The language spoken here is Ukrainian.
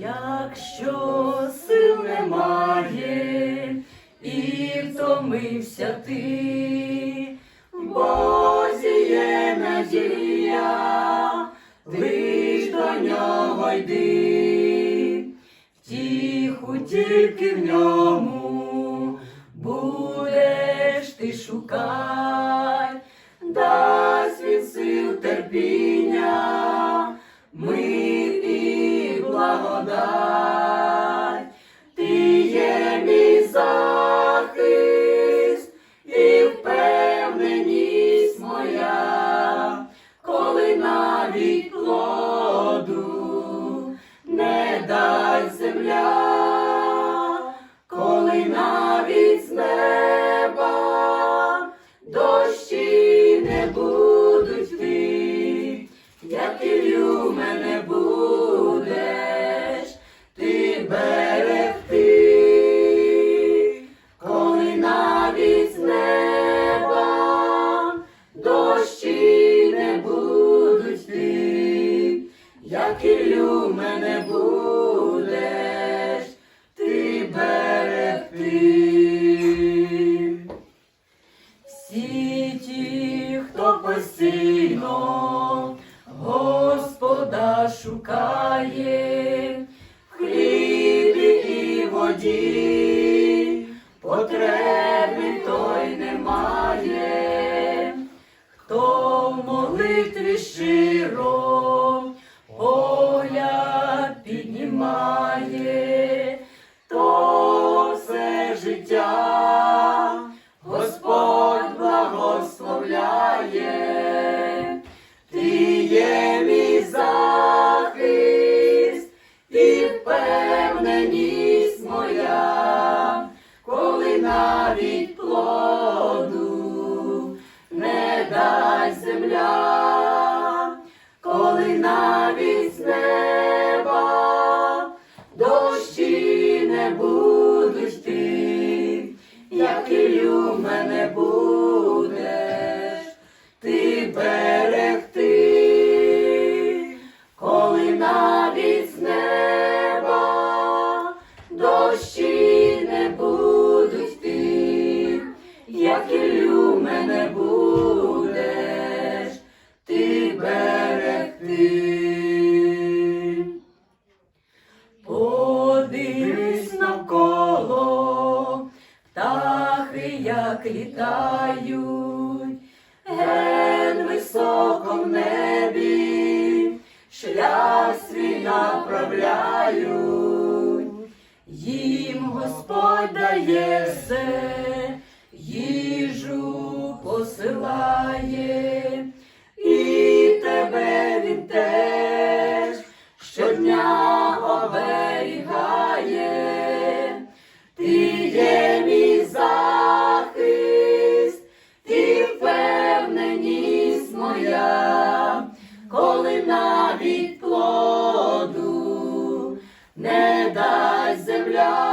Якщо сил немає і втомився ти, Бозі є надія, лиш до нього йди, втіху тільки в ньому будеш ти шукай, благодать. Ти є мій захист і впевненість моя, коли навіть плоду не дасть земля, коли навіть з Ілью мене будеш ти берегти. Всі ті, хто постійно Господа шукає, в хлібі і воді, потреби той немає, хто в молитві щиро життя. Господь благословляє, ти є мій захист і впевненість моя, коли навіть літають, ген високо в небі, шлях свій направляють, їм Господь дає все, навіть плоду. Не дасть земля,